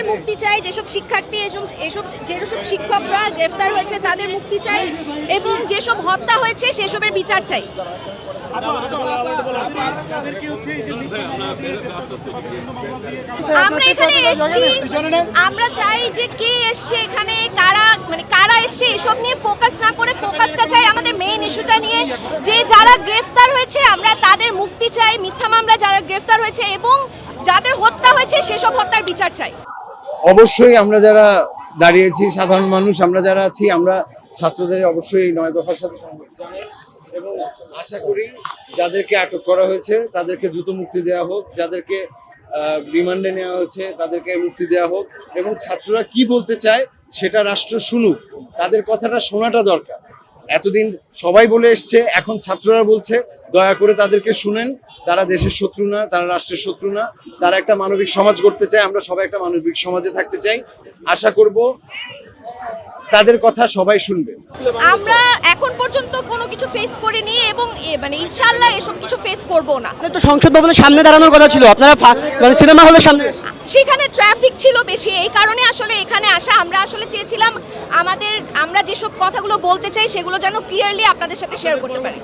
তাদের মুক্তি চাই, যেসব শিক্ষার্থী, এসব এসব, যেসব শিক্ষকরা গ্রেফতার হয়েছে, তাদের মুক্তি চাই এবং যেসব হত্যা হয়েছে, সেসবের বিচার চাই। আমরা এখানে এসেছি, আমরা চাই যে কে এসছে এখানে, কারা মানে কারা এসছে, এসব নিয়ে ফোকাস না করে ফোকাসটা চাই আমাদের মেইন ইস্যুটা নিয়ে। যে যারা গ্রেফতার হয়েছে, আমরা তাদের মুক্তি চাই, মিথ্যা মামলা যারা গ্রেফতার হয়েছে এবং যাদের হত্যা হয়েছে, সেসব হত্যার বিচার চাই। অবশ্যই আমরা যারা দাঁড়িয়েছি, সাধারণ মানুষ আমরা যারা আছি, আমরা ছাত্রদের অবশ্যই এই নয় দফার সাথে সংগতি জানাই এবং আশা করি যাদেরকে আটক করা হয়েছে, তাদেরকে দ্রুত মুক্তি দেওয়া হোক, যাদেরকে রিমান্ডে নেওয়া হয়েছে, তাদেরকে মুক্তি দেওয়া হোক এবং ছাত্ররা কি বলতে চায় সেটা রাষ্ট্র শুনুক। তাদের কথাটা শোনাটা দরকার। এতদিন সবাই বলে এসছে এখন ছাত্ররা বলছে দয়া করে তাদেরকে শুনেন তারা দেশের শত্রু না তারা রাষ্ট্রের শত্রু না তারা একটা মানবিক সমাজ করতে চায় আমরা সবাই একটা মানবিক সমাজে থাকতে চাই। আশা করব তাদের কথা সবাই শুনবে। আমরা এখন পর্যন্ত কোনো কিছু ফেস করিনি এবং এ মানে ইনশাল্লাহ এসব কিছু ফেস করব না। আপনাদের তো সংসদ ভবনের সামনে দাঁড়ানোর কথা ছিল আপনারা ফা- মানে সিনেমা হলের সামনে সেখানে ট্রাফিক ছিল বেশি এই কারণে আসলে এখানে আসা আমরা আসলে চেয়েছিলাম আমাদের, আমরা যেসব কথাগুলো বলতে চাই সেগুলো যেন ক্লিয়ারলি আপনাদের সাথে শেয়ার করতে পারি।